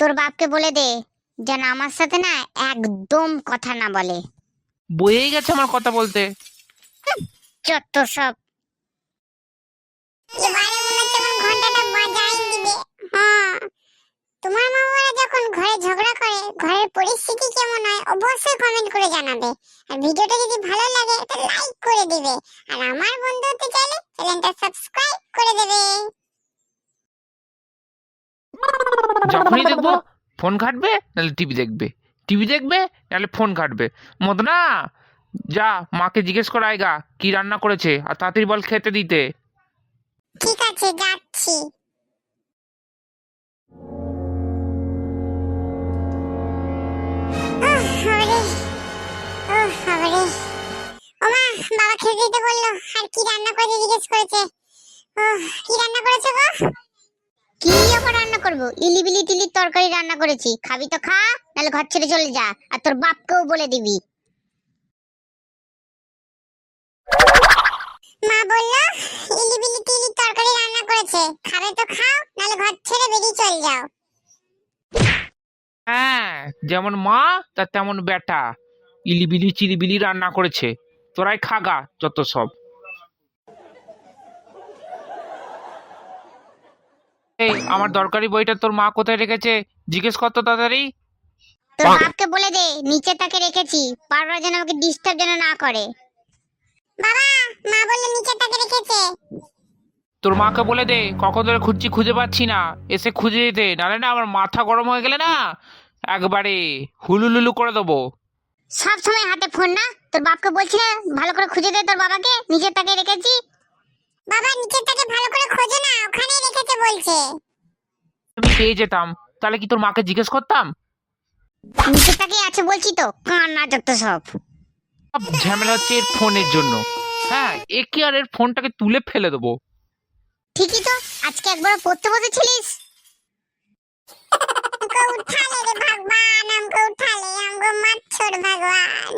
তোর বাপকে বলে দে যেন আমার সাথে না একদম কথা না বলে। বয়েই গেছে আমার কথা বলতে। যত সব। মনে ঘন্টাটা বাজাই দিবে। হ্যাঁ। তোমার মামারা যখন ঘরে ঝগড়া করে ঘরের পরিস্থিতি কেমন হয় অবশ্যই কমেন্ট করে জানাবে। আর ভিডিওটা যদি ভালো লাগে তো লাইক করে দিবে। আর আমার বন্ধু হতে চাইলে চ্যানেলটা সাবস্ক্রাইব করে দেবে। যখনই দেখব ফোন ঘাটবে নাহলে টিভি দেখবে। টিভি দেখবে নাহলে ফোন ঘাটবে। মদনা যা মাকে জিজ্ঞেস কর আয়গা কি রান্না করেছে আর তাড়াতাড়ি বল খেতে দিতে। ঠিক আছে যাচ্ছি। আহ, বাবারে। উহ, বাবারে। ওমা, বাবা খেতে দিতে বলল আর কি রান্না করেছে জিজ্ঞেস করেছে? কি রান্না করেছে গো? কি? করব? ইলিবিলি টিলির তরকারি রান্না করেছি। খাবি তো খা, নাহলে ঘর ছেড়ে চলে যা, আর তোর বাপকেও বলে দিবি। মা বলল, ইলিবিলি টিলির তরকারি রান্না করেছে, খাবে তো খাও, নাহলে ঘর ছেড়ে বেরিয়ে চল যাও। হ্যাঁ যেমন মা, তার তেমন বেটা। ইলিবিলি চিলিবিলি রান্না করেছে। তোরাই খাগা যত সব। এই আমার দরকারি বইটা তোর মা কোথায় রেখেছে? জিজ্ঞেস কর তো তাড়াতাড়ি। তোর বাপকে বলে দে নিচে তাকে রেখেছি। বারবার যেন আমাকে ডিস্টার্ব যেন না করে। বাবা মা বলল নিচে তাকে রেখেছে। তোর মাকে বলে দে কখন ধরে খুঁজছি খুঁজে পাচ্ছি না। এসে খুঁজে যেতে নাহলে না আমার মাথা গরম হয়ে গেলে না? একবারে হুলুলুলু করে দেবো। সব সময় হাতে ফোন না? তোর বাপকে বলছি না ভালো করে খুঁজে দে তোর বাবাকে নিচে তাকে রেখেছি। বাবা নিচে তাকে ভালো করে খোঁজো না রেখেছে বলছে আমি পেয়ে যেতাম তাহলে কি তোর মাকে জিজ্ঞেস করতাম নিচে তাকে আছে বলছি তো কান্না যত সব সব ঝামেলা হচ্ছে এর ফোনের জন্য হ্যাঁ একে আর এর ফোনটাকে তুলে ফেলে দেবো ঠিকই তো আজকে একবার পড়তে বসেছিলিস हमको उठा ले रे भगवान हमको उठा ले हमको मत छोड़ भगवान